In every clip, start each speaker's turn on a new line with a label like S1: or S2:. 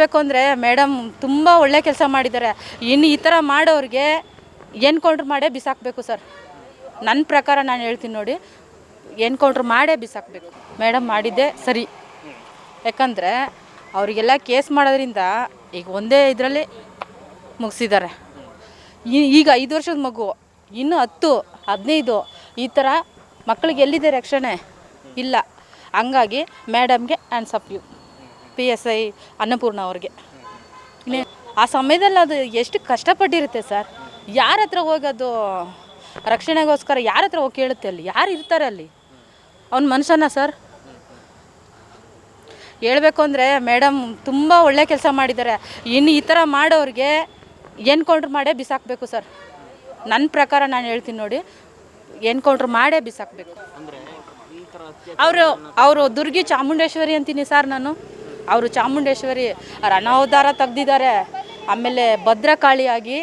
S1: ಬೇಕು ಅಂದರೆ ಮೇಡಮ್ ತುಂಬ ಒಳ್ಳೆ ಕೆಲಸ ಮಾಡಿದ್ದಾರೆ. ಇನ್ನು ಈ ಥರ ಮಾಡೋರಿಗೆ ಎನ್ಕೌಂಟ್ರ್ ಮಾಡೇ ಬಿಸಾಕಬೇಕು ಸರ್. ನನ್ನ ಪ್ರಕಾರ ನಾನು ಹೇಳ್ತೀನಿ ನೋಡಿ, ಎನ್ಕೌಂಟ್ರ್ ಮಾಡೇ ಬಿಸಾಕಬೇಕು. ಮೇಡಮ್ ಮಾಡಿದ್ದೆ ಸರಿ. ಯಾಕಂದರೆ ಅವರಿಗೆಲ್ಲ ಕೇಸ್ ಮಾಡೋದ್ರಿಂದ ಈಗ ಒಂದೇ ಇದರಲ್ಲಿ ಮುಗಿಸಿದ್ದಾರೆ. ಈಗ ಐದು ವರ್ಷದ ಮಗು, ಇನ್ನು ಹತ್ತು, ಹದಿನೈದು, ಈ ಥರ ಮಕ್ಕಳಿಗೆ ಎಲ್ಲಿದೆ ರಕ್ಷಣೆ? ಇಲ್ಲ. ಹಂಗಾಗಿ ಮೇಡಮ್ಗೆ ಆ್ಯನ್ಸಪ್ U P S I Annapurna ಅವ್ರಿಗೆ. ಆ ಸಮಯದಲ್ಲಿ ಅದು ಎಷ್ಟು ಕಷ್ಟಪಟ್ಟಿರುತ್ತೆ ಸರ್. ಯಾರ ಹತ್ರ ಹೋಗೋದು ರಕ್ಷಣೆಗೋಸ್ಕರ ಯಾರ ಹತ್ರ ಹೋಗಿ ಕೇಳುತ್ತೆ ಅಲ್ಲಿ? ಯಾರು ಇರ್ತಾರೆ ಅಲ್ಲಿ? ಅವ್ನ ಮನುಷ್ಯನ ಸರ್. ಹೇಳಬೇಕು ಅಂದರೆ ಮೇಡಮ್ ತುಂಬ ಒಳ್ಳೆ ಕೆಲಸ ಮಾಡಿದ್ದಾರೆ. ಇನ್ನು ಈ ಥರ ಮಾಡೋರಿಗೆ ಎನ್ಕೌಂಟ್ರ್ ಮಾಡೇ ಬಿಸಾಕಬೇಕು ಸರ್. ನನ್ನ ಪ್ರಕಾರ ನಾನು ಹೇಳ್ತೀನಿ ನೋಡಿ. ಎನ್ಕೌಂಟ್ರ್ ಮಾಡೇ ಬಿಸಾಕಬೇಕು. ಅವರು ಅವರು ದುರ್ಗಿ ಚಾಮುಂಡೇಶ್ವರಿ ಅಂತೀನಿ ಸರ್ ನಾನು. ಅವರು ಚಾಮುಂಡೇಶ್ವರಿ ರಣಾವತಾರ ತೆಗ್ದಿದ್ದಾರೆ, ಆಮೇಲೆ ಭದ್ರಕಾಳಿಯಾಗಿ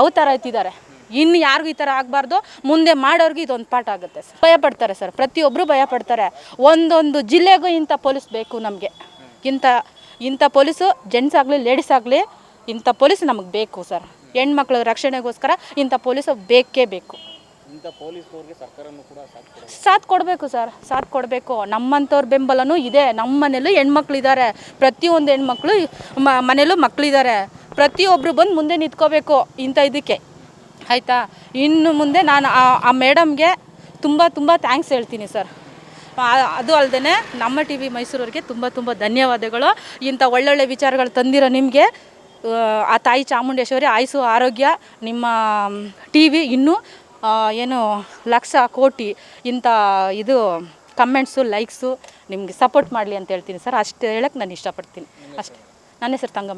S1: ಅವತಾರ ಎತ್ತಿದ್ದಾರೆ. ಇನ್ನು ಯಾರಿಗೂ ಈ ಥರ ಆಗಬಾರ್ದು. ಮುಂದೆ ಮಾಡೋರಿಗೆ ಇದೊಂದು ಪಾಠ ಆಗುತ್ತೆ ಸರ್. ಭಯ ಪಡ್ತಾರೆ ಸರ್. ಪ್ರತಿಯೊಬ್ಬರು ಭಯ ಪಡ್ತಾರೆ. ಒಂದೊಂದು ಜಿಲ್ಲೆಗೂ ಇಂಥ ಪೊಲೀಸ್ ಬೇಕು ನಮಗೆ. ಇಂಥ ಇಂಥ ಪೊಲೀಸು ಜೆಂಟ್ಸ್ ಆಗಲಿ ಲೇಡೀಸ್ ಆಗಲಿ, ಇಂಥ ಪೊಲೀಸ್ ನಮಗೆ ಬೇಕು ಸರ್. ಹೆಣ್ಮಕ್ಳ ರಕ್ಷಣೆಗೋಸ್ಕರ ಇಂಥ ಪೊಲೀಸು ಬೇಕೇ ಬೇಕು.
S2: ಸಾಥ್
S1: ಕೊಡಬೇಕು. ಸರ್, ಸಾಥ್ ಕೊಡಬೇಕು. ನಮ್ಮಂಥವ್ರ ಬೆಂಬಲನೂ ಇದೆ. ನಮ್ಮ ಮನೇಲೂ ಹೆಣ್ಮಕ್ಳಿದ್ದಾರೆ ಪ್ರತಿಯೊಂದು ಹೆಣ್ಮಕ್ಳು ಮ, ಮನೇಲೂ ಮಕ್ಕಳಿದ್ದಾರೆ ಪ್ರತಿಯೊಬ್ಬರು ಬಂದು ಮುಂದೆ ನಿಂತ್ಕೋಬೇಕು ಇಂಥ ಇದಕ್ಕೆ. ಆಯಿತಾ? ಇನ್ನು ಮುಂದೆ ನಾನು ಆ- ಮೇಡಮ್ಗೆ ತುಂಬ ತುಂಬ ಥ್ಯಾಂಕ್ಸ್ ಹೇಳ್ತೀನಿ ಸರ್. ಅದು ಅಲ್ಲದೆ ನಮ್ಮ ಟಿ ವಿ ಮೈಸೂರವ್ರಿಗೆ ತುಂಬ ತುಂಬ ಧನ್ಯವಾದಗಳು. ಇಂಥ ಒಳ್ಳೊಳ್ಳೆ ವಿಚಾರಗಳು ತಂದಿರೋ ನಿಮಗೆ, ಆ ತಾಯಿ ಚಾಮುಂಡೇಶ್ವರಿ ಆಯುಸು ಆರೋಗ್ಯ ನಿಮ್ಮ ಟಿ ವಿ ಇನ್ನೂ ಏನು ಲಕ್ಷ ಕೋಟಿ ಇಂಥ ಇದು ಕಮೆಂಟ್ಸು ಲೈಕ್ಸು ನಿಮಗೆ ಸಪೋರ್ಟ್ ಮಾಡಲಿ ಅಂತ ಹೇಳ್ತೀನಿ ಸರ್. ಅಷ್ಟು ಹೇಳಕ್ಕೆ ನಾನು ಇಷ್ಟಪಡ್ತೀನಿ. ಅಷ್ಟೇ. ನನ್ನ ಹೆಸರು ತಂಗಮಣಿ.